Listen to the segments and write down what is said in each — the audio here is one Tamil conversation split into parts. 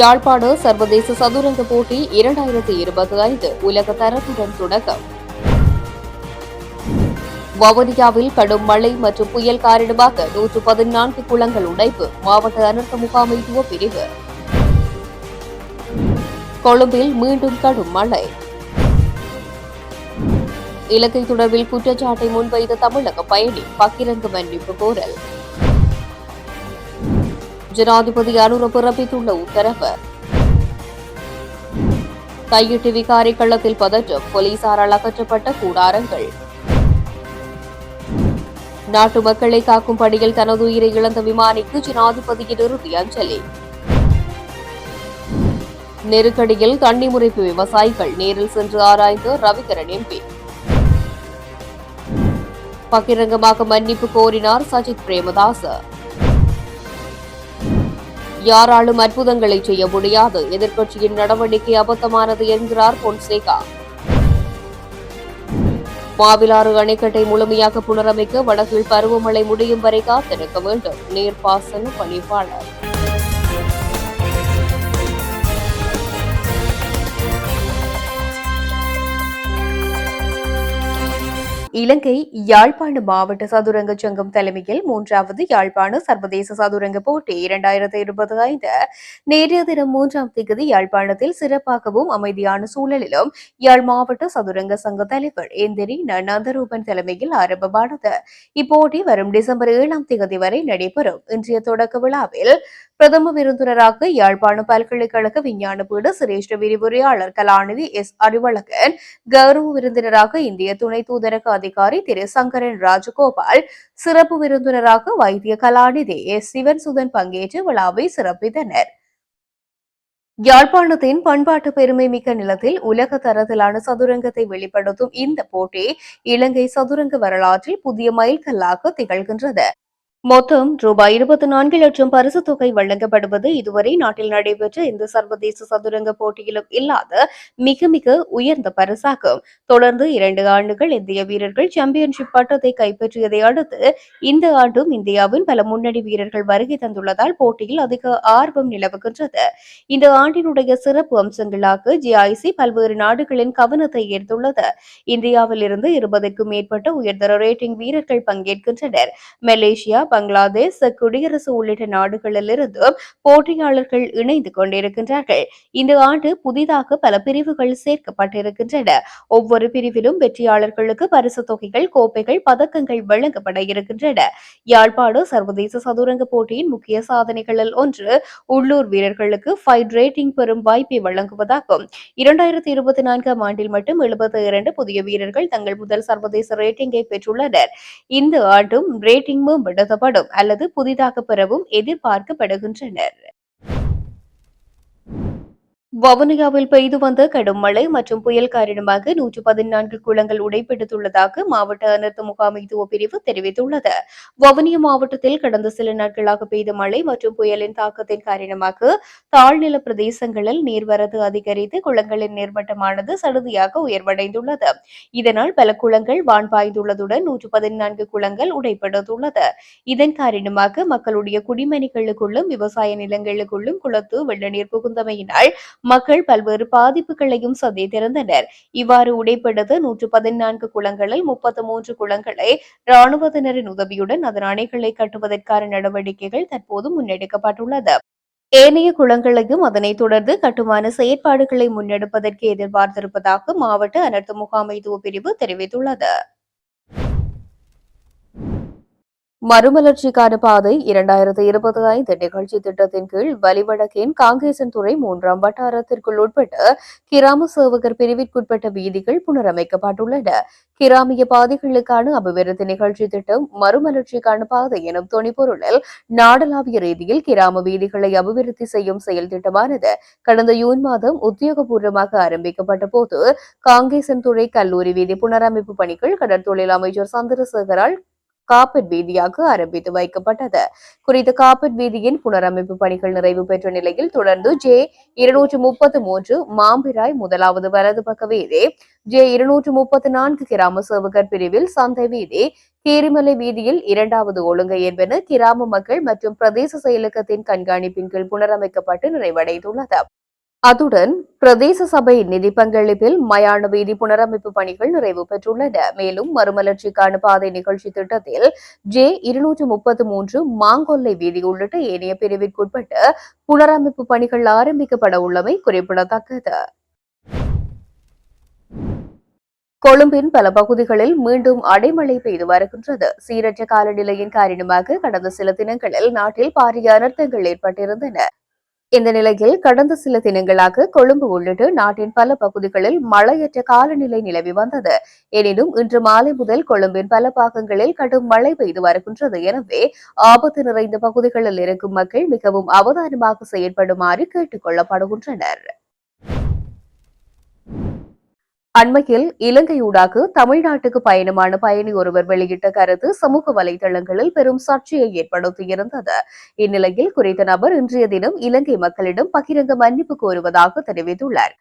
யாழ்ப்பாண சர்வதேச சதுரங்க போட்டி இரண்டாயிரத்தி இருபத்தி ஐந்து உலக தரத்துடன் தொடக்கம். வவுனியாவில் கடும் மழை மற்றும் புயல் காரணமாக நூற்று பதினான்கு குளங்கள் உடைப்பு மாவட்ட அனர்த்த முகாமைத்துவ பிரிவு. கொழும்பில் மீண்டும் கடும் மழை. இலங்கை தொடர்பில் குற்றச்சாட்டை முன்வைத்த தமிழக பயணி பகிரங்க மன்னிப்பு கோரல். ஜனாதிபதி அனுர பிறப்பித்துள்ள உத்தரவு. கையிட்டு விகாரி கள்ளத்தில் பதற்றம் போலீசாரால் அகற்றப்பட்ட கூடாரங்கள். நாட்டு மக்களை காக்கும் பணியில் தனது உயிரை இழந்த விமானிக்கு ஜனாதிபதியின் இறுதி அஞ்சலி. நெருக்கடியில் தண்ணி முறைப்பு விவசாயிகள் நேரில் சென்று ஆராய்ந்த ரவிகரன் எம்பி. பகிரங்கமாக மன்னிப்பு கோரினார் சஜித் பிரேமதாச. யாராலும் அற்புதங்களை செய்ய முடியாது. எதிர்க்கட்சியின் நடவடிக்கை அபத்தமானது என்கிறார் பொன்சேகா. மாவிலாறு அணைக்கட்டை முழுமையாக புனரமைக்க வடகில் பருவமழை முடியும் வரை காத்திருக்க வேண்டும். நீர்ப்பாசன பணிப்பாளர். இலங்கை யாழ்ப்பாண மாவட்ட சதுரங்க சங்கம் தலைமையில் மூன்றாவது யாழ்ப்பாண சர்வதேச சதுரங்க போட்டி இரண்டாயிரத்தி இருபத்தி ஐந்து. நேற்றைய தினம் மூன்றாம் தேதி யாழ்ப்பாணத்தில் சிறப்பாகவும் அமைதியான சூழலிலும் யாழ் மாவட்ட சதுரங்க சங்க தலைவர் எந்திரி நந்தரூபன் தலைமையில் ஆரம்பமானது. இப்போட்டி வரும் டிசம்பர் ஏழாம் தேதி வரை நடைபெறும். இன்றைய தொடக்க விழாவில் பிரதம விருந்தினராக யாழ்ப்பாண பல்கலைக்கழக விஞ்ஞான பீட சிரேஷ்ட விரிவுரையாளர் கலாநிதி எஸ். அறிவழகன் கௌரவ விருந்தினராக இந்திய துணை தூதரக அதிகாரி திரு. சங்கரன் ராஜகோபால் சிறப்பு விருந்தினராக வைத்திய கலாநிதி எஸ். சிவன் சுதன் பங்கேற்று விழாவை சிறப்பித்தனர். யாழ்ப்பாணத்தின் பண்பாட்டு பெருமை மிக்க நிலத்தில் உலக தரத்திலான சதுரங்கத்தை வெளிப்படுத்தும் இந்த போட்டி இலங்கை சதுரங்க வரலாற்றில் புதிய மைல்கல்லாக திகழ்கின்றது. மொத்தம் ரூபாய் இருபத்தி நான்கு லட்சம் பரிசு தொகை வழங்கப்படுவது இதுவரை நாட்டில் நடைபெற்ற இந்த சர்வதேச சதுரங்க போட்டியிலும் இல்லாத மிக மிக உயர்ந்த பரிசாகும். தொடர்ந்து இரண்டு ஆண்டுகள் இந்திய வீரர்கள் சாம்பியன்ஷிப் பட்டத்தை கைப்பற்றியதை அடுத்து இந்த ஆண்டும் இந்தியாவின் பல முன்னணி வீரர்கள் வருகை தந்துள்ளதால் போட்டியில் அதிக ஆர்வம் நிலவுகின்றது. இந்த ஆண்டினுடைய சிறப்பு அம்சங்களாக ஜிஐசி பல்வேறு நாடுகளின் கவனத்தை ஈர்த்துள்ளது. இந்தியாவில் இருந்து இருபதுக்கும் மேற்பட்ட உயர்தர ரேட்டிங் வீரர்கள் பங்கேற்கின்றனர். மலேசியா பங்களாதேஷ் குடியரசு உள்ளிட்ட நாடுகளிலிருந்து போட்டியாளர்கள் இணைந்து கொண்டிருக்கின்றார்கள். இந்த ஆண்டு புதிதாக பல பிரிவுகள் சேர்க்கப்பட்டிருக்கின்றன. ஒவ்வொரு பிரிவிலும் வெற்றியாளர்களுக்கு பரிசு தொகைகள் கோப்பைகள் பதக்கங்கள் வழங்கப்பட இருக்கின்றன. யாழ்ப்பாடு சர்வதேச சதுரங்க போட்டியின் முக்கிய சாதனைகளில் ஒன்று உள்ளூர் வீரர்களுக்கு ஃபைட் ரேட்டிங் பெறும் வாய்ப்பை வழங்குவதாகும். இரண்டாயிரத்தி இருபத்தி நான்காம் ஆண்டில் மட்டும் எழுபத்தி இரண்டு புதிய வீரர்கள் தங்கள் முதல் சர்வதேச ரேட்டிங்கை பெற்றுள்ளனர். இந்த ஆண்டும் ரேட்டிங் மேம்படுத்தப்படும். அல்லது புதிதாக பெறவும் எதிர்பார்க்கப்படுகின்றனர். வவுனியாவில் பெய்து வந்த கடும் மழை மற்றும் புயல் காரணமாக நூற்று பதினான்கு குளங்கள் உடைப்பெடுத்துள்ளதாக மாவட்ட அனர்த்த முகாமைத்துவ பிரிவு தெரிவித்துள்ளது. வவுனியா மாவட்டத்தில் கடந்த சில நாட்களாக பெய்த மழை மற்றும் புயலின் தாக்கத்தின் காரணமாக தாழ்நில பிரதேசங்களில் நீர்வரத்து அதிகரித்து குளங்களின் நீர்மட்டமானது சடுதியாக உயர்வடைந்துள்ளது. இதனால் பல குளங்கள் வான் பாய்ந்துள்ளதுடன் நூற்று பதினான்கு குளங்கள் உடைப்பெடுத்துள்ளது இதன் காரணமாக மக்களுடைய குடிமனைகளுக்குள்ளும் விவசாய நிலங்களுக்குள்ளும் குளத்து வெள்ள நீர் புகுந்தமையினால் மக்கள் பல்வேறு பாதிப்புகளையும் சந்தித்திருந்தனர் இவ்வாறு உடைப்படுத்த நூற்று பதினான்கு குளங்களில் முப்பத்தி மூன்று குளங்களை ராணுவத்தினரின் உதவியுடன் அதன் அணைகளை கட்டுவதற்கான நடவடிக்கைகள் தற்போது முன்னெடுக்கப்பட்டுள்ளது. ஏனைய குளங்களையும் அதனைத் தொடர்ந்து கட்டுமான செயற்பாடுகளை முன்னெடுப்பதற்கு எதிர்பார்த்திருப்பதாக மாவட்ட அனர்த்த முகாமைத்துவ பிரிவு தெரிவித்துள்ளது. மறுமலர்ச்சிக்கான பாதை இரண்டாயிரத்தி இருபத்தி ஐந்து நிகழ்ச்சி திட்டத்தின் கீழ் வலிவடக்கின் காங்கேசன்துறை மூன்றாம் வட்டாரத்திற்குள் உட்பட்ட கிராம சேவகர் பிரிவிற்குட்பட்ட வீதிகள் புனரமைக்கப்பட்டுள்ளன. கிராமிய பாதைகளுக்கான அபிவிருத்தி நிகழ்ச்சி திட்டம் மறுமலர்ச்சிக்கான பாதை எனும் துணிப்பொருளில் நாடளாவிய ரீதியில் கிராம வீதிகளை அபிவிருத்தி செய்யும் செயல் திட்டமானது கடந்த ஜூன் மாதம் உத்தியோகபூர்வமாக ஆரம்பிக்கப்பட்ட போது காங்கேசன்துறை கல்லூரி வீதி புனரமைப்பு பணிகள் கடற்தொழில் அமைச்சர் சந்திரசேகரால் காப்பட் வீதியாக ஆரம்பித்து வைக்கப்பட்டது. குறித்த காப்பட் வீதியின் புனரமைப்பு பணிகள் நிறைவு பெற்ற நிலையில் தொடர்ந்து ஜே இருநூற்று முப்பத்து மூன்று மாம்பிராய் முதலாவது வலது பக்க வீதி ஜே இருநூற்று முப்பத்து நான்கு கிராம சேவகர் பிரிவில் சந்தை வீதி கீரிமலை வீதியில் இரண்டாவது ஒழுங்கை என்பன கிராம மக்கள் மற்றும் பிரதேச செயலகத்தின் கண்காணிப்பின் கீழ் புனரமைக்கப்பட்டு நிறைவடைந்துள்ளது. அத்துடன் பிரதேச சபை நிதி பங்களிப்பில் மயான வீதி புனரமைப்பு பணிகள் நிறைவு பெற்றுள்ளன. மேலும் மறுமலர்ச்சிக்கான பாதை நிகழ்ச்சி திட்டத்தில் ஜே இருநூற்று முப்பத்து மூன்று மாங்கொல்லை வீதி உள்ளிட்ட ஏனைய பிரிவிற்குட்பட்டு புனரமைப்பு பணிகள் ஆரம்பிக்கப்பட உள்ளமை குறிப்பிடத்தக்கது. கொழும்பின் பல பகுதிகளில் மீண்டும் அடைமழை பெய்து வருகின்றது. சீரற்ற காலநிலையின் காரணமாக கடந்த சில தினங்களில் நாட்டில் பாரிய அனர்த்தங்கள் ஏற்பட்டிருந்தன. இந்த நிலையில் கடந்த சில தினங்களாக கொழும்பு உள்ளிட்ட நாட்டின் பல பகுதிகளில் மழையற்ற காலநிலை நிலவி வந்தது. எனினும் இன்று மாலை முதல் கொழும்பின் பல பாகங்களில் கடும் மழை பெய்து வருகின்றது. எனவே ஆபத்து நிறைந்த பகுதிகளில் இருக்கும் மக்கள் மிகவும் அவதானமாக செயற்படுமாறு கேட்டுக் கொள்ளப்படுகின்றனர். அண்மையில் இலங்கையூடாக தமிழ்நாட்டுக்கு பயணமான பயணி ஒருவர் வெளியிட்ட கருத்து சமூக வலைதளங்களில் பெரும் சர்ச்சையை ஏற்படுத்தியிருந்தது. இந்நிலையில் குறித்த நபர் இன்றைய தினம் இலங்கை மக்களிடம் பகிரங்க மன்னிப்பு கோருவதாக தெரிவித்துள்ளார்.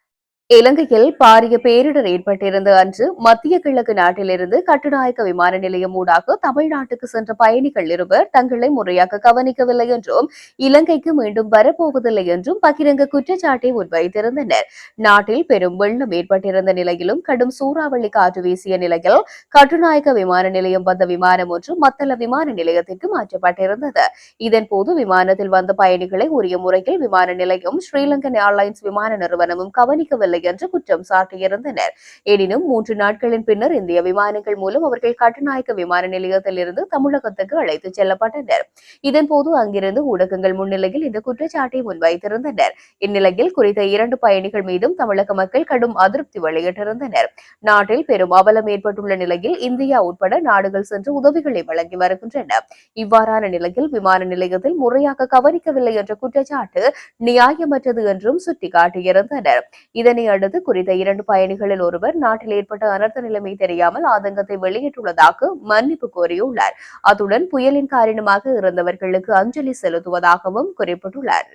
இலங்கையில் பாரிய பேரிடர் ஏற்பட்டிருந்த அன்று மத்திய கிழக்கு நாட்டிலிருந்து கட்டுநாயக்க விமான நிலையம் ஊடாக தமிழ்நாட்டுக்கு சென்ற பயணிகள் இருவர் தங்களை முறையாக கவனிக்கவில்லை என்றும் இலங்கைக்கு மீண்டும் வரப்போவதில்லை என்றும் பகிரங்க குற்றச்சாட்டை முன்வைத்திருந்தனர். நாட்டில் பெரும் வெள்ளம் ஏற்பட்டிருந்த நிலையிலும் கடும் சூறாவளி காற்று வீசிய நிலையில் கட்டுநாயக்க விமான நிலையம் வந்த விமானம் ஒன்று மத்தள விமான நிலையத்திற்கு மாற்றப்பட்டிருந்தது. இதன்போது விமானத்தில் வந்த பயணிகளை உரிய முறையில் விமான நிலையம் ஸ்ரீலங்கன் ஏர்லைன்ஸ் விமான நிறுவனமும் கவனிக்கவில்லை செய்யவில்லை என்று குற்றம் சாட்டியிருந்தனர் எனினும் மூன்று நாட்களின் பின்னர் இந்திய விமானங்கள் மூலம் அவர்கள் கட்டுநாயக்க விமான நிலையத்தில் இருந்து தமிழகத்துக்கு அழைத்துச் செல்லப்பட்டனர். இதன்போது அங்கிருந்து ஊடகங்கள் முன்னிலையில் இந்த குற்றச்சாட்டை முன்வைத்திருந்தனர். இந்நிலையில் குறித்த இரண்டு பயணிகள் மீதும் தமிழக மக்கள் கடும் அதிருப்தி வெளியிட்டிருந்தனர். நாட்டில் பெரும் அவலம் ஏற்பட்டுள்ள நிலையில் இந்தியா உட்பட நாடுகள் சென்று உதவிகளை வழங்கி வருகின்றன. இவ்வாறான நிலையில் விமான நிலையத்தில் முறையாக கவனிக்கவில்லை என்ற குற்றச்சாட்டு நியாயமற்றது என்றும் சுட்டிக்காட்டியிருந்தனர். இதனை அடுத்து குறித்த இரண்டு பயணிகளில் ஒருவர் நாட்டில் ஏற்பட்ட அனர்த்த நிலைமை தெரியாமல் ஆதங்கத்தை வெளியிட்டுள்ளதாக மன்னிப்பு கோரியுள்ளார். அத்துடன் புயலின் காரணமாக இறந்தவர்களுக்கு அஞ்சலி செலுத்துவதாகவும் குறிப்பிட்டுள்ளார்.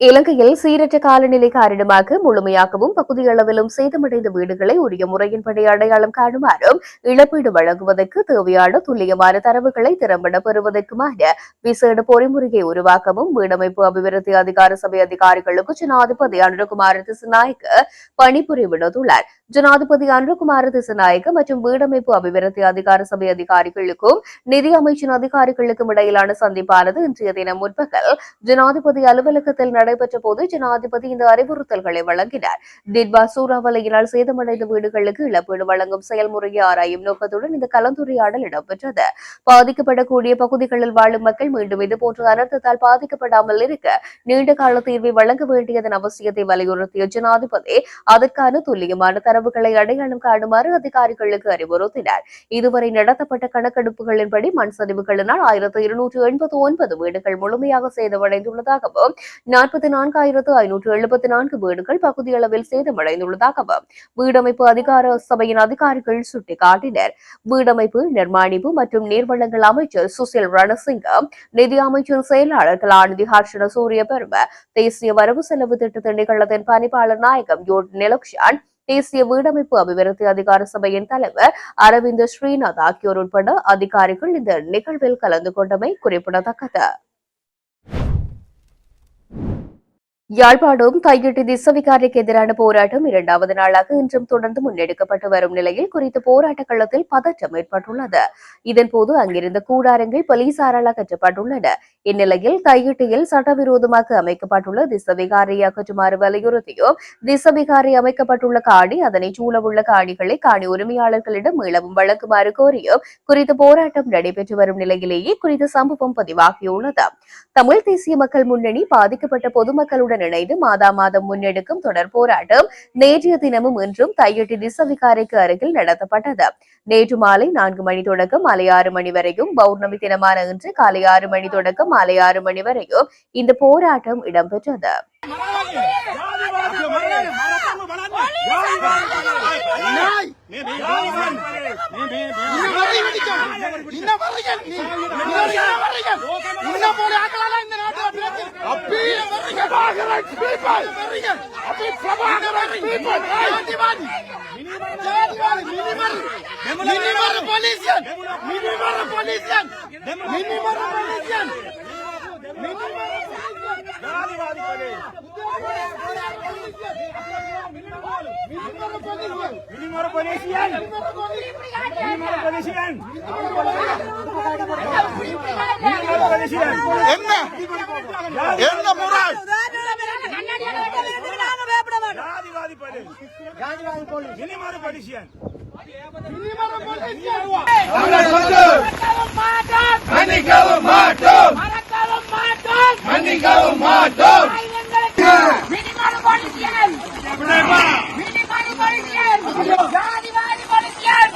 இலங்கையில் சீரற்ற காலநிலை காரணமாக முழுமையாகவும் பகுதியளவிலும் சேதமடைந்த வீடுகளை உரிய முறையின்படி அடையாளம் காணுமாறும் இழப்பீடு வழங்குவதற்கு தேவையான துல்லியமான தரவுகளை திறம்பட பெறுவதற்குமான விசேட பொறிமுறையை உருவாக்கவும் வீடமைப்பு அபிவிருத்தி அதிகார சபை அதிகாரிகளுக்கு ஜனாதிபதி அனுரகுமார் திசுநாயக்க பணிபுரிவிடுத்துள்ளார். ஜனாதிபதி அனுரகுமார திசநாயக்க மற்றும் வீடமைப்பு அபிவிருத்தி அதிகார சபை அதிகாரிகளுக்கும் நிதி அமைச்சின் அதிகாரிகளுக்கும் இடையிலான சந்திப்பானது இன்றைய தினம் முற்பகல். ஜனாதிபதி அலுவலகத்தில் நடைபெற்ற போது ஜனாதிபதி இந்த அறிவுறுத்தல்களை வழங்கினார். டிட்பா சூறாவளியினால் சேதமடைந்த வீடுகளுக்கு இழப்பீடு வழங்கும் செயல்முறையை ஆராயும் நோக்கத்துடன் இந்த கலந்துரையாடல் இடம்பெற்றது. பாதிக்கப்படக்கூடிய பகுதிகளில் வாழும் மக்கள் மீண்டும் இதுபோன்ற அனர்த்தத்தால் பாதிக்கப்படாமல் இருக்க நீண்ட கால தீர்வை வழங்க வேண்டியதன் அவசியத்தை வலியுறுத்திய ஜனாதிபதி அதற்கான துல்லியமான தரவுகளை அடையாளம் காணுமாறு அதிகாரிகளுக்கு அறிவுறுத்தினார். இதுவரை நடத்தப்பட்ட கணக்கெடுப்புகளின்படி மண் சரிவுகளினால் ஆயிரத்து இருநூற்று எண்பத்து ஒன்பது வீடுகள் முழுமையாக சேதமடைந்துள்ளதாகவும் நாற்பத்தி நான்காயிரத்து ஐநூற்று எழுபத்தி நான்கு வீடுகள் பகுதியளவில் சேதமடைந்துள்ளதாகவும் வீடமைப்பு அதிகார சபையின் அதிகாரிகள் சுட்டிக்காட்டினர். வீடமைப்பு நிர்மாணிப்பு மற்றும் நீர்வளங்கள் அமைச்சர் சுசில் ரணசிங்க நிதி அமைச்சர் செயலாளர் கலாநிதி ஹர்ஷன சூரிய பெரும தேசிய வரவு செலவு திட்டத்தின் திணைக்களத்தின் பணிப்பாளர் நாயகம் யோட் நிலக்ஷான் தேசிய வீடமைப்பு அபிவிருத்தி அதிகார சபையின் தலைவர் அரவிந்த் ஸ்ரீநாத் ஆகியோர் உட்பட அதிகாரிகள் இந்த நிகழ்வில் கலந்து கொண்டமை குறிப்பிடத்தக்கது. யாழ்ப்பாணம் தையிட்டி திசவிகாரிக்கு எதிரான போராட்டம் இரண்டாவது நாளாக இன்றும் தொடர்ந்து முன்னெடுக்கப்பட்டு வரும் நிலையில் குறித்த போராட்ட களத்தில் பதற்றம் ஏற்பட்டுள்ளது. இதன்போது அங்கிருந்த கூடாரங்கள் போலீசாரால் அகற்றப்பட்டுள்ளன. இந்நிலையில் தையிட்டியில் சட்டவிரோதமாக அமைக்கப்பட்டுள்ள திசவிகாரியை அகற்றுமாறு வலியுறுத்தியும் திசவிகாரி அமைக்கப்பட்டுள்ள காணி அதனை சூழவுள்ள காணிகளை காணி உரிமையாளர்களிடம் மீளவும் வழங்குமாறு கோரியும் குறித்த போராட்டம் நடைபெற்று வரும் நிலையிலேயே குறித்த சம்பவம் பதிவாகியுள்ளது. தமிழ் தேசிய மக்கள் முன்னணி பாதிக்கப்பட்ட பொதுமக்களுடன் இணைந்து மாதா மாதம் முன்னெடுக்கும் தொடர் போராட்டம் நேற்றைய தினமும் இன்றும் தையட்டி திசவிகாரைக்கு அருகில் நடத்தப்பட்டது. நேற்று மாலை நான்கு மணி தொடக்கம் மாலை ஆறு மணி வரையும் பௌர்ணமி தினமான இன்று காலை ஆறு மணி தொடக்கம் மாலை ஆறு மணி வரையும் இந்த போராட்டம் இடம்பெற்றது. നിന്നെ പോലെ ആക്കളല്ല ഇന്ന് നാട്ടിൽ പോലീസിയൻ പോലീസിയൻ പോലീസിയൻ வரிகள். நீ- இன்னும் என்ன வரிகள்? உன்னை போல ஆட்களால இந்த நாட்டுல பிரச்சனை. ஜாதிவாதி. ஜாதிவாதி. மினிமர். பொலிசியன். மினிமர் பொலிசியன். மினிமர் பொலிசியன். மன்னிக்கவும் மாட்டோம் மன்னிக்கவும் மாட்டோம் minimum politician minimum politician ஜாதிவாதி politician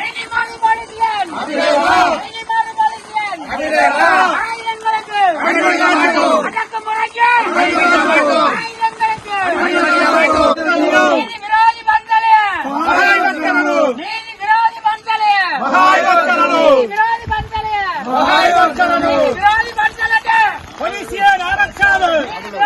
minimum politician minimum politician ஆயுதங்களுக்கு அடக்குமுறைக்கு ஆயுதங்களுக்கு நீதி விரோதி பந்தலே நீதி விரோதி பந்தலே நீதி விரோதி பந்தலே நீதி விரோதி பந்தலட்டே போலீசியர் ஆரக்காது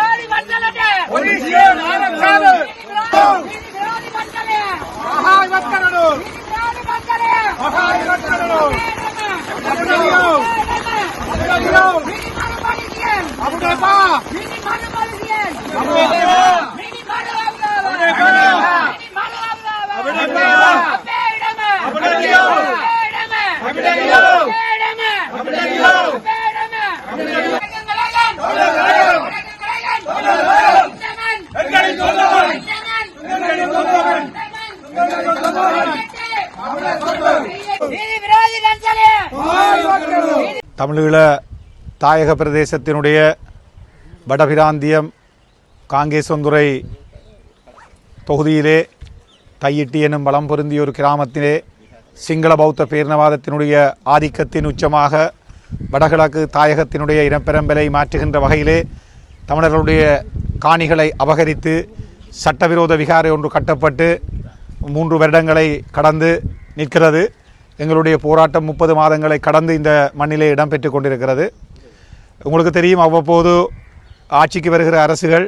தமிழீழ தாயக பிரதேசத்தினுடைய வடபிராந்தியம் காங்கேசந்துறை தொகுதியிலே தையிட்டி எனும் வளம் பொருந்திய ஒரு கிராமத்திலே சிங்கள பௌத்த பேரினவாதத்தினுடைய ஆதிக்கத்தின் உச்சமாக வடகிழக்கு தாயகத்தினுடைய இனப்பெரம்பலை மாற்றுகின்ற வகையிலே தமிழர்களுடைய காணிகளை அபகரித்து சட்டவிரோத விகாரை ஒன்று கட்டப்பட்டு மூன்று வருடங்களை கடந்து நிற்கிறது. எங்களுடைய போராட்டம் முப்பது மாதங்களை கடந்து இந்த மண்ணிலே இடம்பெற்று கொண்டிருக்கிறது. உங்களுக்கு தெரியும் அவ்வப்போது ஆட்சிக்கு வருகிற அரசுகள்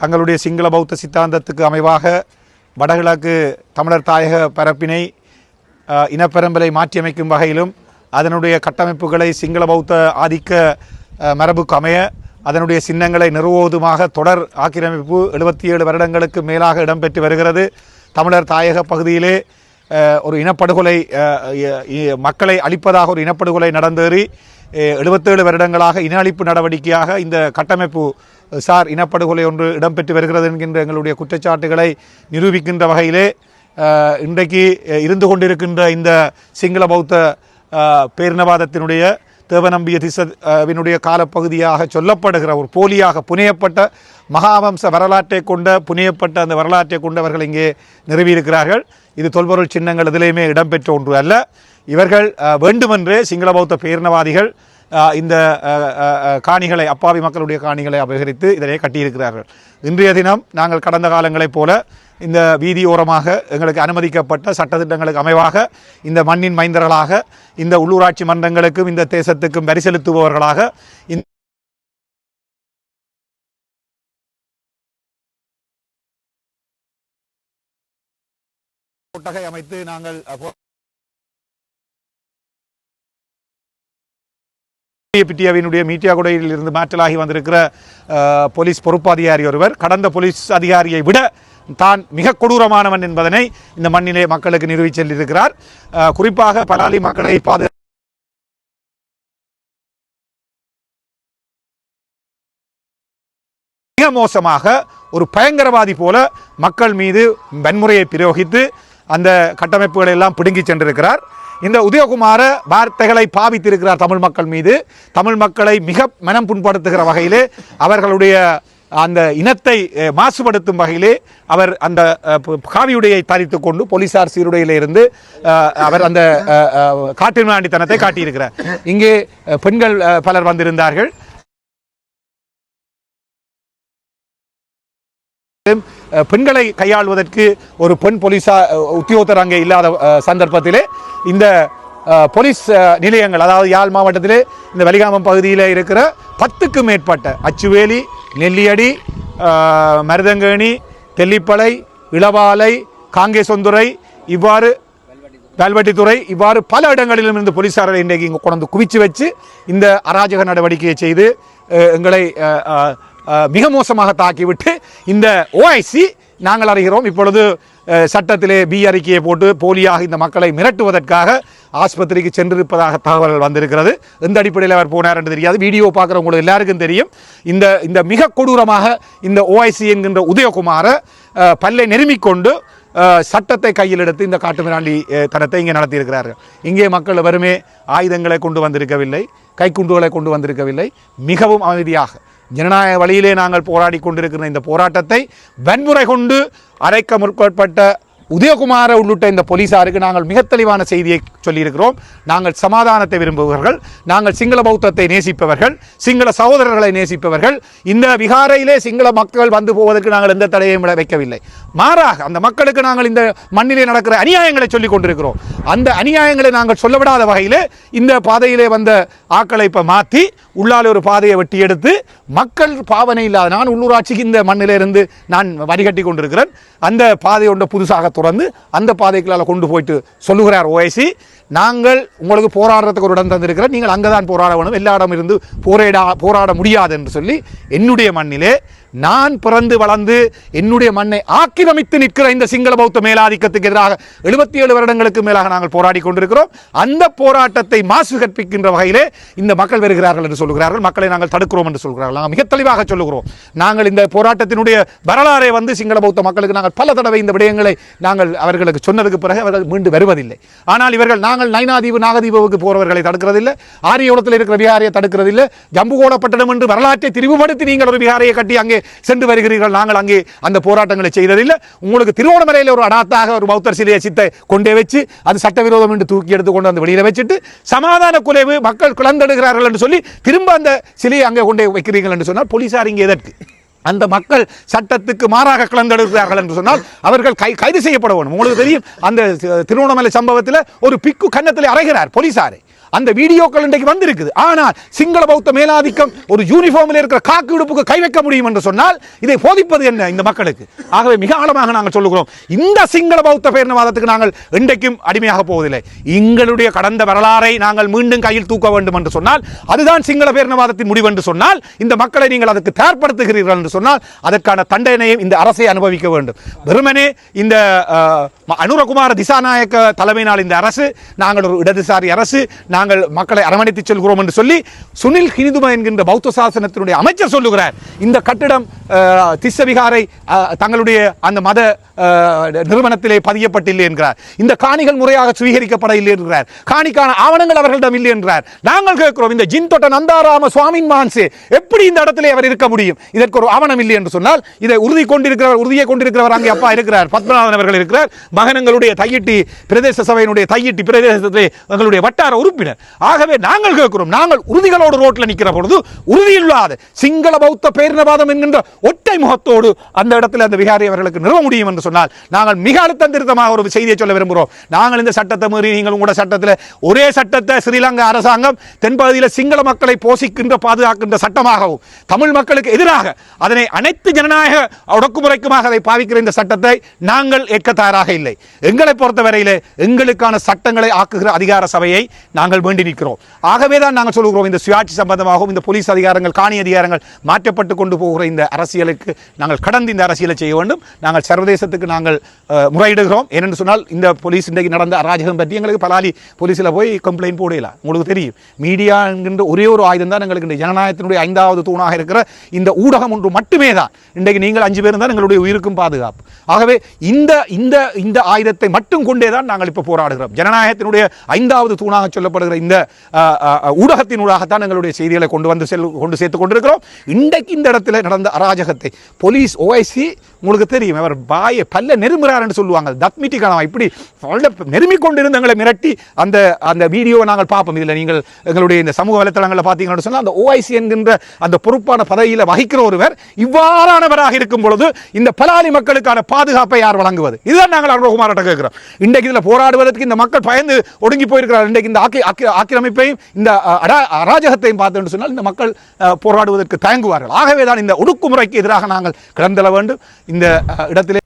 தங்களுடைய சிங்கள பௌத்த சித்தாந்தத்துக்கு அமைவாக வடகிழக்கு தமிழர் தாயக பரப்பினை இனப்பெரம்பலை மாற்றியமைக்கும் வகையிலும் அதனுடைய கட்டமைப்புகளை சிங்கள பௌத்த ஆதிக்க மரபுக்கு அமைய அதனுடைய சின்னங்களை நிறுவுவதுமாக தொடர் ஆக்கிரமிப்பு எழுபத்தி ஏழு வருடங்களுக்கு மேலாக இடம்பெற்று வருகிறது. தமிழர் தாயக பகுதியிலே ஒரு இனப்படுகொலை மக்களை அழிப்பதாக ஒரு இனப்படுகொலை நடந்தேறி எழுபத்தேழு வருடங்களாக இன அழிப்பு நடவடிக்கையாக இந்த கட்டமைப்பு சார் இனப்படுகொலை ஒன்று இடம்பெற்று வருகிறது என்கின்ற எங்களுடைய குற்றச்சாட்டுகளை நிரூபிக்கின்ற வகையிலே இன்றைக்கு இருந்து கொண்டிருக்கின்ற இந்த சிங்கள பௌத்த பேரினவாதத்தினுடைய தேவநம்பிய திசவினுடைய காலப்பகுதியாக சொல்லப்படுகிற ஒரு போலியாக புனையப்பட்ட மகாவம்ச வரலாற்றை கொண்ட புனையப்பட்ட அந்த வரலாற்றை கொண்டவர்கள் இங்கே நிறுவியிருக்கிறார்கள். இது தொல்பொருள் சின்னங்கள் எதிலேயுமே இடம்பெற்ற ஒன்று அல்ல. இவர்கள் வேண்டுமென்றே சிங்கள பௌத்த பேரினவாதிகள் இந்த காணிகளை அப்பாவி மக்களுடைய காணிகளை அபகரித்து இதனை கட்டியிருக்கிறார்கள். இன்றைய தினம் நாங்கள் கடந்த காலங்களைப் போல இந்த வீதியோரமாக எங்களுக்கு அனுமதிக்கப்பட்ட சட்டத்திட்டங்களுக்கு அமைவாக இந்த மண்ணின் மைந்தர்களாக இந்த உள்ளூராட்சி மன்றங்களுக்கும் இந்த தேசத்துக்கும் வரி செலுத்துபவர்களாக இந்த கொட்டகை அமைத்து நாங்கள் அஹ், மீட்டியாகுடையில் இருந்து மாற்றலாகி வந்திருக்கிற அஹ், போலீஸ் பொறுப்பாதிகாரி ஒருவர் கடந்த போலீஸ் அதிகாரியை விட தான் மிக கொடூரமானவன் என்பதனை இந்த மண்ணிலே மக்களுக்கு நிறுவி சென்றிருக்கிறார் குறிப்பாக பலாலி மக்களை பாது மிக மோசமாக ஒரு பயங்கரவாதி போல மக்கள் மீது வன்முறையை பிரயோகித்து அந்த கட்டமைப்புகளை எல்லாம் பிடுங்கி சென்றிருக்கிறார். இந்த உதயகுமார வார்த்தைகளை பாவித்திருக்கிறார் தமிழ் மக்கள் மீது. தமிழ் மக்களை மிக மனம் புண்படுத்துகிற வகையிலே அவர்களுடைய அந்த இனத்தை மாசுபடுத்தும் வகையிலே அவர் அந்த காவியுடையை தரித்து கொண்டு போலீசார் சீருடையிலிருந்து அவர் அந்த அஹ், காட்டியிருக்கிறார். இங்கே பெண்கள் பலர் வந்திருந்தார்கள். பெண்களை கையாள்வதற்கு ஒரு பெண் போலீஸா உத்தியோகத்தர் அங்கே இல்லாத சந்தர்ப்பத்திலே இந்த போலீஸ் நிலையங்கள் அதாவது யாழ் மாவட்டத்திலே இந்த வலிகாமம் பகுதியில் இருக்கிற பத்துக்கும் மேற்பட்ட அச்சுவேலி நெல்லியடி மருதங்கேணி தெல்லிப்பளை இளவாலை காங்கேசொந்துறை இவ்வாறு வேல்வெட்டித்துறை இவ்வாறு பல இடங்களிலும் இருந்து போலீசாரை இன்றைக்கு இங்கே கொண்டு வந்து குவிச்சு வச்சு இந்த அராஜக நடவடிக்கையை செய்து எங்களை மிக மோசமாக தாக்கிவிட்டு இந்த ஓஐசி நாங்கள் அறிகிறோம். இப்பொழுது சட்டத்திலே பி அறிக்கையை போட்டு போலியாக இந்த மக்களை மிரட்டுவதற்காக ஆஸ்பத்திரிக்கு சென்றிருப்பதாக தகவல்கள் வந்திருக்கிறது. எந்த அடிப்படையில் அவர் போனார் என்று தெரியாது. வீடியோ பார்க்குறவங்களுக்கு எல்லாருக்கும் தெரியும். இந்த இந்த மிக கொடூரமாக இந்த ஓஐசி என்கின்ற உதயகுமாரை பல்லை நெருமிக்கொண்டு சட்டத்தை கையில் எடுத்து இந்த காட்டுமிராண்டி தனத்தை இங்கே நடத்தியிருக்கிறார்கள். இங்கே மக்கள் வெறுமே ஆயுதங்களை கொண்டு வந்திருக்கவில்லை கைக்குண்டுகளை கொண்டு வந்திருக்கவில்லை. மிகவும் அமைதியாக ஜனநாயக வழியிலே நாங்கள் போராடி கொண்டிருக்கிற இந்த போராட்டத்தை வன்முறை கொண்டு அரைக்க முற்பட்ட உதயகுமார உள்ளிட்ட இந்த போலீசாருக்கு நாங்கள் மிக தெளிவான செய்தியை சொல்லியிருக்கிறோம். நாங்கள் சமாதானத்தை விரும்புபவர்கள் நாங்கள் சிங்கள பௌத்தத்தை நேசிப்பவர்கள் சிங்கள சகோதரர்களை நேசிப்பவர்கள். இந்த விகாரையிலே சிங்கள மக்கள் வந்து போவதற்கு நாங்கள் எந்த தடையையும் வைக்கவில்லை. மாறாக அந்த மக்களுக்கு நாங்கள் இந்த மண்ணிலே நடக்கிற அநியாயங்களை சொல்லிக் கொண்டிருக்கிறோம். அந்த அநியாயங்களை நாங்கள் சொல்ல விடாத வகையிலே இந்த பாதையிலே வந்த ஆக்களை இப்போ மாற்றி உள்ளாலே ஒரு பாதையை வெட்டி எடுத்து மக்கள் பாவனை இல்லாத நான் உள்ளூராட்சிக்கு இந்த மண்ணிலிருந்து நான் வடிகட்டி கொண்டிருக்கிறேன். அந்த பாதை புதுசாக துறந்து அந்த பாதைகளால் கொண்டு போயிட்டு சொல்லுகிறார் ஓஐசி நாங்கள் உங்களுக்கு போராடுறதுக்கு ஒரு இடம் தந்திருக்கிறேன் நீங்கள் அங்கே தான் போராட வேணும். எல்லா இடம் இருந்து போராட போராட முடியாது என்று சொல்லி என்னுடைய மண்ணிலே நான் பிறந்து வளர்ந்து என்னுடைய மண்ணை ஆக்கிரமித்து நிற்கிற இந்த சிங்கள பௌத்த மேலாதிக்கத்துக்கு எதிராக எழுபத்தி ஏழு வருடங்களுக்கு மேலாக நாங்கள் போராடி கொண்டிருக்கிறோம். அந்த போராட்டத்தை மாசு கற்பிக்கின்ற வகையிலே இந்த மக்கள் வருகிறார்கள் என்று சொல்கிறார்கள் மக்களை நாங்கள் தடுக்கிறோம் என்று சொல்கிறார்கள் நாங்கள் மிக தெளிவாக சொல்லுகிறோம். நாங்கள் இந்த போராட்டத்தினுடைய வரலாறை வந்து சிங்கள பௌத்த மக்களுக்கு நாங்கள் பல தடவை இந்த விடயங்களை நாங்கள் அவர்களுக்கு சொன்னதுக்கு பிறகு அவர்கள் மீண்டு வருவதில்லை. ஆனால் இவர்கள் நாங்கள் நைனாதீவு நாகதீபுக்கு போறவர்களை தடுக்கிறதில்லை. ஆரியகுளத்தில் இருக்கிற விகாரியை தடுக்கிறதில்லை. ஜம்புகோடப்பட்டினம் என்று வரலாற்றை திரிவுபடுத்தி நீங்கள் ஒரு விகாரியை கட்டி அங்கே சென்று வருகிறீர்கள். நாங்கள் அங்கே அந்த போராட்டங்களை செய்ததில்லை. உங்களுக்கு திருவோணமலையில் ஒரு அடாத்தாக ஒரு பௌத்தர் சிலையை சித்தை கொண்டே வச்சு அது சட்டவிரோதம் என்று தூக்கி எடுத்து கொண்டு வெளியில் வச்சுட்டு சமாதான குலைவு மக்கள் குழந்தெடுகிறார்கள் என்று சொல்லி திரும்ப அந்த சிலையை அங்கே கொண்டே வைக்கிறீர்கள் என்று சொன்னால் போலீசார் இங்கே எதற்கு? அந்த மக்கள் சட்டத்துக்கு மாறாக கலந்தெடுக்கிறார்கள் என்று சொன்னால் அவர்கள் கை கைது செய்யப்பட வேண்டும். உங்களுக்கு தெரியும் அந்த திருவண்ணாமலை சம்பவத்தில் ஒரு பிக்கு கன்னத்தில் அறைகிறார் போலீசாரை. அந்த வீடியோக்கள் இன்றைக்கு வந்திருக்குது. ஆனால் சிங்கள பௌத்த மேலாதிக்கம் ஒரு யூனிஃபார்மில் இருக்கிற காக்கு உடுப்புக்கு கை வைக்க முடியும் என்று சொன்னால் இதை போதிப்பது என்ன இந்த மக்களுக்கு? ஆகவே மிக ஆழமாக நாங்கள் சொல்லுகிறோம் இந்த சிங்கள பௌத்த பேரினவாதத்துக்கு நாங்கள் இன்றைக்கும் அடிமையாக போவதில்லை. எங்களுடைய கடந்த வரலாறை நாங்கள் மீண்டும் கையில் தூக்க வேண்டும் என்று சொன்னால் அதுதான் சிங்கள பேரினவாதத்தின் முடிவு என்று சொன்னால் இந்த மக்களை நீங்கள் அதுக்கு தயார்படுத்துகிறீர்கள் என்று சொன்னால் அதற்கான தண்டனையும் இந்த அரசை அனுபவிக்க வேண்டும். வெறுமனே இந்த அஹ், அனுரகுமார திசாநாயக்க தலைமையினால் இந்த அரசு நாங்கள் ஒரு இடதுசாரி அரசு நாங்கள் நாங்கள் மக்களை அரவணைத்து செல்கிறோம் என்று சொல்லி சுனில் ஹினிதுமா என்கின்ற பௌத்த சாசனத்தினுடைய அமைச்சர் சொல்லுகிறார். இந்த கட்டிடம் அஹ், திஸ்ஸவிகாரை தங்களுடைய அந்த மத நிறுவனத்திலே பதியப்பட்டில்லை என்கிறார். இந்த காணிகள் முறையாக சுவீகரிக்கப்பட இல்லை என்கிறார். காணிக்கான ஆவணங்கள் அவர்களிடம் இல்லை என்கிறார் நாங்கள் கேட்கிறோம் இந்த ஜின் தொட்ட நந்தாராம சுவாமின் மான்சே எப்படி இந்த இடத்திலே அவர் இருக்க முடியும்? இதற்கு ஒரு ஆவணம் இல்லை என்று சொன்னால் இதை உறுதி கொண்டிருக்கிறவர் உறுதியை கொண்டிருக்கிறவர் அங்கே அப்பா இருக்கிறார். பத்மநாதன் அவர்கள் இருக்கிறார். மகனங்களுடைய தையிட்டி பிரதேச சபையினுடைய தையிட்டி பிரதேசத்திலே எங்களுடைய வட்டார உறுப்பினர். ஆகவே நாங்கள் கேட்கிறோம் நாங்கள் உறுதிகளோடு ரோட்டில் நிற்கிற பொழுது உறுதி இல்லாத சிங்கள பௌத்த பேரினவாதம் என்கின்ற ஒற்றை முகத்தோடு அந்த இடத்துல அந்த விகாரி அவர்களுக்கு நிறுவ முடியும் என்று சொன்னால் நாங்கள் மிக அழுத்தம் திருத்தமாக ஒரு செய்தியை சொல்ல விரும்புகிறோம். நாங்கள் இந்த சட்டத்தை மீறி நீங்கள் உங்களோட சட்டத்தில் ஒரே சட்டத்தை ஸ்ரீலங்கா அரசாங்கம் தென்பகுதியில் சிங்கள மக்களை போஷிக்கின்ற பாதுகாக்கின்ற சட்டமாகவும் தமிழ் மக்களுக்கு எதிராக அதனை அனைத்து ஜனநாயக ஒடுக்குமுறைக்குமாக அதை பாவிக்கிற இந்த சட்டத்தை நாங்கள் ஏற்க தயாராக இல்லை. எங்களை பொறுத்தவரையிலே எங்களுக்கான சட்டங்களை ஆக்குகிற அதிகார சபையை நாங்கள் வேண்டி நிற்கிறோம். ஆகவே தான் நாங்கள் சொல்லுகிறோம் இந்த சுயாட்சி சம்பந்தமாகவும் இந்த போலீஸ் அதிகாரங்கள் காணி அதிகாரங்கள் மாற்றப்பட்டு கொண்டு போகிற இந்த அரசியலுக்கு நாங்கள் கடந்து இந்த அரசியலை செய்ய வேண்டும். நாங்கள் சர்வதேசத்துக்கு நாங்கள் முறையிடுகிறோம். ஏனென்று சொன்னால் இந்த போலீஸ் இன்றைக்கு நடந்த அராஜகம் பற்றி எங்களுக்கு பலாலி போலீஸில் போய் கம்ப்ளைண்ட் போடலாம் உங்களுக்கு தெரியும். மீடியா என்கின்ற ஒரே ஒரு ஆயுதம் தான் எங்களுக்கு இந்த ஜனநாயகத்தினுடைய ஐந்தாவது தூணாக இருக்கிற இந்த ஊடகம் ஒன்று மட்டுமே தான். இன்றைக்கு நீங்கள் அஞ்சு பேரும் தான் எங்களுடைய உயிருக்கும் பாதுகாப்பு. ஆகவே இந்த இந்த இந்த ஆயுதத்தை மட்டும் கொண்டே தான் நாங்கள் இப்போ போராடுகிறோம். ஜனநாயகத்தினுடைய ஐந்தாவது தூணாக சொல்லப்படுகிற இந்த ஊடகத்தினூடாகத்தான் எங்களுடைய செய்திகளை கொண்டு வந்து செல் கொண்டு சேர்த்து கொண்டிருக்கிறோம். இன்றைக்கு இந்த இடத்துல நடந்த அராஜகத்தை போலீஸ் ஓஐசி உங்களுக்கு தெரியும். அவர் பாய பல்ல நெருமுறாருன்னு சொல்லுவாங்க. தத்மிட்டி கணவன் இப்படி பல்ல நெருமி கொண்டிருந்தவங்களை மிரட்டி அந்த அந்த வீடியோவை நாங்கள் பார்ப்போம். இதில் நீங்கள் எங்களுடைய இந்த சமூக வலைத்தளங்களில் பார்த்தீங்கன்னு சொன்னால் அந்த ஓஐசி என்கின்ற அந்த பொறுப்பான பதவியில் வகிக்கிற ஒருவர் இவ்வாறானவராக இருக்கும் பொழுது இந்த பலாலி மக்களுக்கான பாதுகாப்பை யார் வழங்குவது? இதுதான் நாங்கள் அருணகுமார்ட்ட கேட்கிறோம். இன்றைக்கு இதில் போராடுவதற்கு இந்த மக்கள் பயந்து ஒடுங்கி போயிருக்கிறார். இன்றைக்கு இந்த ஆக்கி ஆக்கிரமிப்பையும் இந்த அராஜகத்தையும் பார்த்தோன்னு சொன்னால் இந்த மக்கள் போராடுவதற்கு தயங்குவார்கள். ஆகவே தான் இந்த ஒடுக்குமுறைக்கு எதிராக நாங்கள் கிளந்தள வேண்டும். இந்த இடத்திலே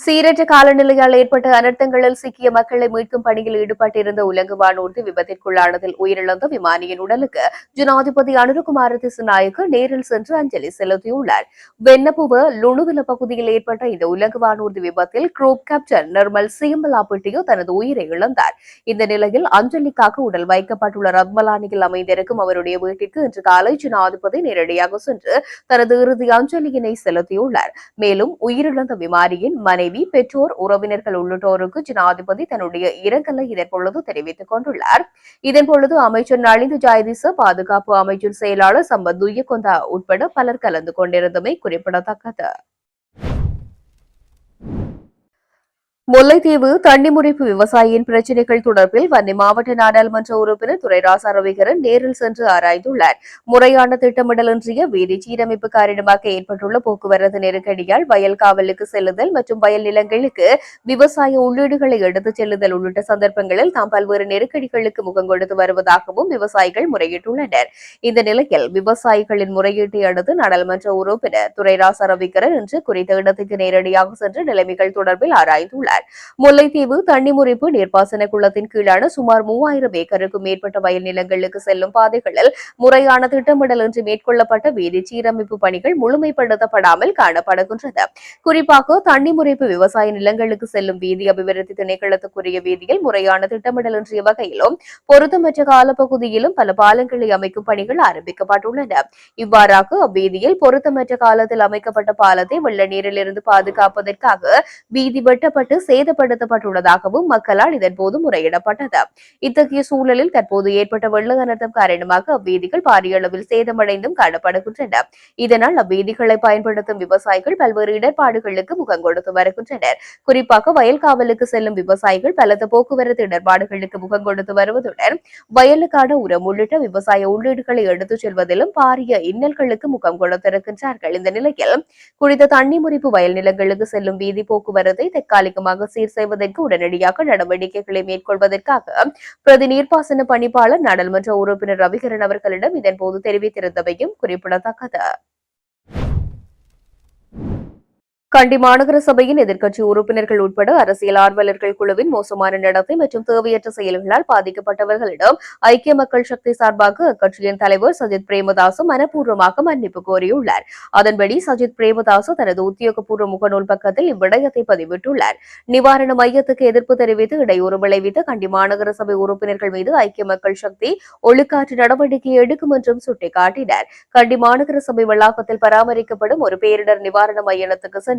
சீரற்ற காலநிலையால் ஏற்பட்ட அனர்த்தங்களில் சிக்கிய மக்களை மீட்கும் பணியில் ஈடுபட்டிருந்த உலங்கு வானூர்தி விபத்திற்குள்ளானதில் உயிரிழந்த விமானியின் உடலுக்கு ஜனாதிபதி அனுருகுமார திசுநாயக்கு நேரில் சென்று அஞ்சலி செலுத்தியுள்ளார். வெண்ணப்புவ லுணுவில பகுதியில் ஏற்பட்ட இந்த உலங்கு வானூர்தி விபத்தில் குரூப் கேப்டன் நிர்மல் சீம்பலாப்பட்டியோ தனது உயிரை இழந்தார். இந்த நிலையில் அஞ்சலிக்காக உடல் வைக்கப்பட்டுள்ள ரத்மலானியில் அமைந்திருக்கும் அவருடைய வீட்டிற்கு இன்று காலை ஜனாதிபதி நேரடியாக சென்று தனது இறுதி அஞ்சலியினை செலுத்தியுள்ளார். மேலும் உயிரிழந்த விமானியின் மனைவி பெற்றோர் உறவினர்கள் உள்ளிட்டோருக்கு ஜனாதிபதி தன்னுடைய இரங்கலை இதன்பொழுது தெரிவித்துக் கொண்டுள்ளார். இதன்பொழுது அமைச்சர் நளிந்து ஜாயதிச பாதுகாப்பு அமைச்சர் செயலாளர் சம்பத் துய்யகொந்தா உட்பட பலர் கலந்து கொண்டிருந்தமை குறிப்பிடத்தக்கது. முல்லைத்தீவு தண்ணிமுறைப்பு விவசாயியின் பிரச்சினைகள் தொடர்பில் வன்னி மாவட்ட நாடாளுமன்ற உறுப்பினர் துரைராசா ரவிகரன் நேரில் சென்று ஆராய்ந்துள்ளார். முறையான திட்டமிடலின்றிய வீதி சீரமைப்பு காரணமாக ஏற்பட்டுள்ள போக்குவரத்து நெருக்கடியால் வயல் காவலுக்கு செல்லுதல் மற்றும் வயல் நிலங்களுக்கு விவசாய உள்ளீடுகளை எடுத்துச் செல்லுதல் உள்ளிட்ட சந்தர்ப்பங்களில் தாம் பல்வேறு நெருக்கடிகளுக்கு முகம் கொடுத்து வருவதாகவும் விவசாயிகள் முறையிட்டுள்ளனர். இந்த நிலையில் விவசாயிகளின் முறையீட்டை அடுத்து நாடாளுமன்ற உறுப்பினர் துரைராசா ரவிகரன் இன்று குறித்த இடத்துக்கு நேரடியாக சென்று நிலைமைகள் தொடர்பில் ஆராய்ந்துள்ளார். முல்லைத்தீவு தண்ணிமுறிப்பு நீர்ப்பாசன குளத்தின் கீழான சுமார் மூவாயிரம் ஏக்கருக்கும் மேற்பட்ட வயல் நிலங்களுக்கு செல்லும் பாதைகளில் முறையான திட்டமிடலின்றி மேற்கொள்ளப்பட்ட வீதி சீரமைப்பு பணிகள் முழுமைப்படுத்தப்படாமல் காணப்படுகின்றது. குறிப்பாக தண்ணிமுறைப்பு விவசாய நிலங்களுக்கு செல்லும் வீதி அபிவிருத்தி திணைக்களத்துக்குரிய வீதியில் முறையான திட்டமிடல் திட்டமிடலின்றிய வகையிலும் பொருத்தமற்ற காலப்பகுதியிலும் பல பாலங்களை அமைக்கும் பணிகள் ஆரம்பிக்கப்பட்டுள்ளன. இவ்வாறாக அவ்வீதியில் பொருத்தமற்ற காலத்தில் அமைக்கப்பட்ட பாலத்தை வெள்ள நீரிலிருந்து பாதுகாப்பதற்காக வீதி வெட்டப்பட்டு சேதப்படுத்தப்பட்டுள்ளதாகவும் மக்களால் இதன்போது முறையிடப்பட்டது. இத்தகைய சூழலில் தற்போது ஏற்பட்ட வெள்ள அனர்த்தம் காரணமாக அவ்வீதிகள் பாரிய அளவில் சேதமடைந்தும் காணப்படுகின்றன. இதனால் அவ்வீதிகளை பயன்படுத்தும் விவசாயிகள் பல்வேறு இடர்பாடுகளுக்கு முகம் கொடுத்து வருகின்றனர். குறிப்பாக வயல் காவலுக்கு செல்லும் விவசாயிகள் பலத்த போக்குவரத்து இடர்பாடுகளுக்கு முகம் கொடுத்து வருவதுடன் வயலுக்கான உரம் உள்ளிட்ட விவசாய உள்ளீடுகளை எடுத்துச் செல்வதிலும் பாரிய இன்னல்களுக்கு முகம் கொடுத்திருக்கின்றார்கள். இந்த நிலையில் குறித்த தண்ணி முறிப்பு வயல் நிலங்களுக்கு செல்லும் வீதி போக்குவரத்தை தற்காலிகமாக சீர் செய்வதற்கு உடனடியாக நடவடிக்கைகளை மேற்கொள்வதற்காக பிரதி நீர்ப்பாசன பணிப்பாளர் நாடாளுமன்ற உறுப்பினர் ரவிகரன் அவர்களிடம் இதன்போது தெரிவித்திருந்தவையும் குறிப்பிடத்தக்கது. கண்டி மாநகர சபையின் எதிர்க்கட்சி உறுப்பினர்கள் உட்பட அரசியல் ஆர்வலர்கள் குழுவின் மோசமான நடத்தை மற்றும் தேவையற்ற செயல்களால் பாதிக்கப்பட்டவர்களிடம் ஐக்கிய மக்கள் சக்தி சார்பாக அக்கட்சியின் தலைவர் சஜித் பிரேமதாசு மனப்பூர்வமாக மன்னிப்பு கோரியுள்ளார். அதன்படி சஜித் பிரேமதாசு தனது உத்தியோகபூர்வ முகநூல் பக்கத்தில் இவ்விடயத்தை பதிவிட்டுள்ளார். நிவாரண மையத்துக்கு எதிர்ப்பு தெரிவித்து இடையூறு விளைவித்த கண்டி மாநகர சபை உறுப்பினர்கள் மீது ஐக்கிய மக்கள் சக்தி ஒழுக்காற்று நடவடிக்கை எடுக்கும் என்றும் சுட்டிக்காட்டினார். கண்டி மாநகர சபை வளாகத்தில் பராமரிக்கப்படும் ஒரு பேரிடர் நிவாரண மையத்துக்கு சென்று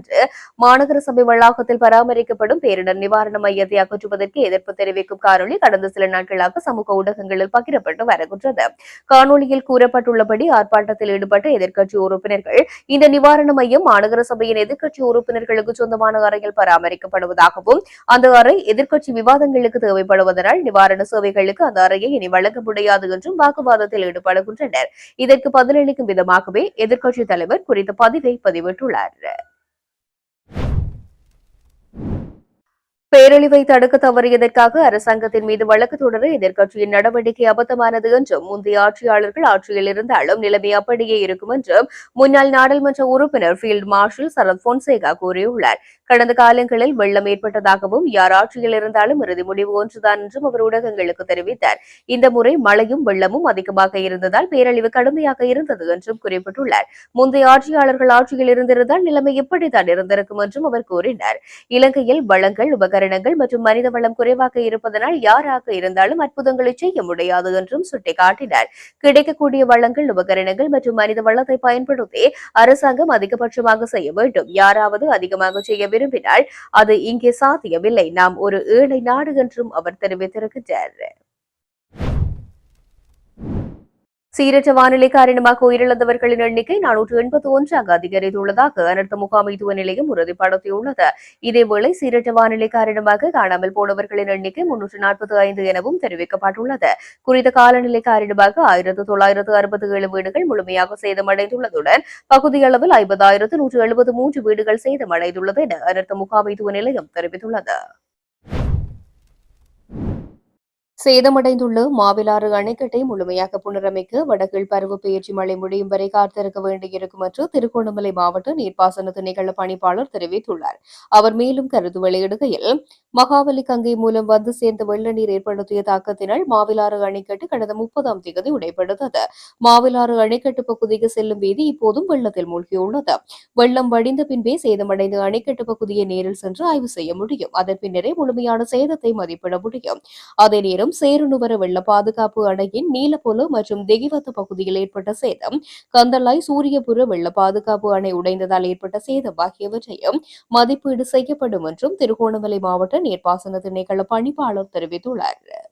மாநகர சபை வளாகத்தில் பராமரிக்கப்படும் பேரிடர் நிவாரண மையத்தை அகற்றுவதற்கு எதிர்ப்பு தெரிவிக்கும் காணொலி கடந்த சில நாட்களாக சமூக ஊடகங்களில் பகிரப்பட்டு வருகின்றது காணொலியில் கூறப்பட்டுள்ளபடி ஆர்ப்பாட்டத்தில் ஈடுபட்ட எதிர்க்கட்சி உறுப்பினர்கள் இந்த நிவாரண மையம் மாநகர சபையின் எதிர்க்கட்சி உறுப்பினர்களுக்கு சொந்தமான அறையில் பராமரிக்கப்படுவதாகவும் அந்த அறை எதிர்க்கட்சி விவாதங்களுக்கு தேவைப்படுவதனால் நிவாரண சேவைகளுக்கு அந்த அறையை இனி வழங்க முடியாது என்றும் வாக்குவாதத்தில் ஈடுபடுகின்றனர். இதற்கு பதிலளிக்கும் விதமாகவே எதிர்க்கட்சி தலைவர் குறித்த பதிவை பதிவிட்டுள்ளார். பேரழிவை தடுக்க தவறியதற்காக அரசாங்கத்தின் மீது வழக்கு தொடர எதிர்க்கட்சியின் நடவடிக்கை அபத்தமானது என்றும் முந்தைய ஆட்சியாளர்கள் ஆட்சியில் இருந்தாலும் நிலைமை அப்படியே இருக்கும் என்றும் முன்னாள் நாடாளுமன்ற உறுப்பினர் ஃபீல்ட் மார்ஷல் சரத் பொன்சேகா கூறியுள்ளார். கடந்த காலங்களில் வெள்ளம் ஏற்பட்டதாகவும் யார் ஆட்சியில் இருந்தாலும் இறுதி முடிவு ஒன்றுதான் என்றும் அவர் ஊடகங்களுக்கு தெரிவித்தார். இந்த முறை மழையும் வெள்ளமும் அதிகமாக இருந்ததால் பேரழிவு கடுமையாக இருந்தது என்றும் குறிப்பிட்டுள்ளார். முந்தைய ஆட்சியாளர்கள் ஆட்சியில் இருந்திருந்தால் நிலைமை இப்படித்தான் இருந்திருக்கும் என்றும் அவர் கூறினார். இலங்கையில் வளங்கள் உபகரணங்கள் மற்றும் மனித வளம் குறைவாக இருப்பதனால் யாராக இருந்தாலும் அற்புதங்களை செய்ய முடியாது என்றும் சுட்டிக்காட்டினார். கிடைக்கக்கூடிய வளங்கள் உபகரணங்கள் மற்றும் மனித வளத்தை பயன்படுத்தி அரசாங்கம் அதிகபட்சமாக செய்ய வேண்டும். யாராவது அதிகமாக செய்ய விரும்பினால் அது இங்கே சாத்தியமில்லை. நாம் ஒரு ஏழை நாடு என்றும் அவர் தெரிவித்திருக்கிறார் சீரற்ற வானிலை காரணமாக உயிரிழந்தவர்களின் எண்ணிக்கை நானூற்று எண்பத்தி ஒன்றாக அதிகரித்துள்ளதாக அனர்த்த முகாமைத்துவ நிலையம் உறுதிப்படுத்தியுள்ளது. இதேவேளை சீரற்ற வானிலை காரணமாக காணாமல் போனவர்களின் எண்ணிக்கை முன்னூற்று நாற்பத்தி ஐந்து எனவும் தெரிவிக்கப்பட்டுள்ளது. குறித்த காலநிலை காரணமாக ஆயிரத்து தொள்ளாயிரத்து அறுபத்தி ஏழு வீடுகள் முழுமையாக சேதமடைந்துள்ளதுடன் பகுதியளவில் ஐம்பதாயிரத்து நூற்று எழுபத்து மூன்று வீடுகள் சேதமடைந்துள்ளது என அனர்த்த முகாமைத்துவ நிலையம் தெரிவித்துள்ளது. சேதமடைந்துள்ள மாவிலாறு அணைக்கட்டை முழுமையாக புனரமைக்க வடகில் பருவ பெயர்ச்சி மழை முடியும் வரை காத்திருக்க வேண்டியிருக்கும் என்று திருகோணமலை மாவட்ட நீர்ப்பாசன திணைக்கள பணிப்பாளர் தெரிவித்துள்ளார். அவர் மேலும் கருத்து வெளியிடுகையில் மகாவலி கங்கை மூலம் வந்து சேர்ந்த வெள்ள நீர் ஏற்படுத்திய தாக்கத்தினால் மாவிலாறு அணைக்கட்டு கடந்த முப்பதாம் தேதி உடைபடுத்தது. மாவிலாறு அணைக்கட்டு பகுதிக்கு செல்லும் வீதி இப்போதும் வெள்ளத்தில் மூழ்கியுள்ளது. வெள்ளம் வடிந்த பின்பே சேதமடைந்த அணைக்கட்டு பகுதியை நேரில் சென்று ஆய்வு செய்ய முடியும். அதன் பின்னரே முழுமையான சேதத்தை மதிப்பிட முடியும். அதே நேரம் சேருநுவர வெள்ள பாதுகாப்பு அணையின் நீலப்பொலு மற்றும் தெகிவத்து பகுதியில் ஏற்பட்ட சேதம் கந்தளாய் சூரியபுர வெள்ள பாதுகாப்பு அணை உடைந்ததால் ஏற்பட்ட சேதம் ஆகியவற்றையும் மதிப்பீடு செய்யப்படும் என்றும் திருகோணமலை மாவட்ட நீர்ப்பாசன திணைக்கள பணிப்பாளர் தெரிவித்துள்ளார்.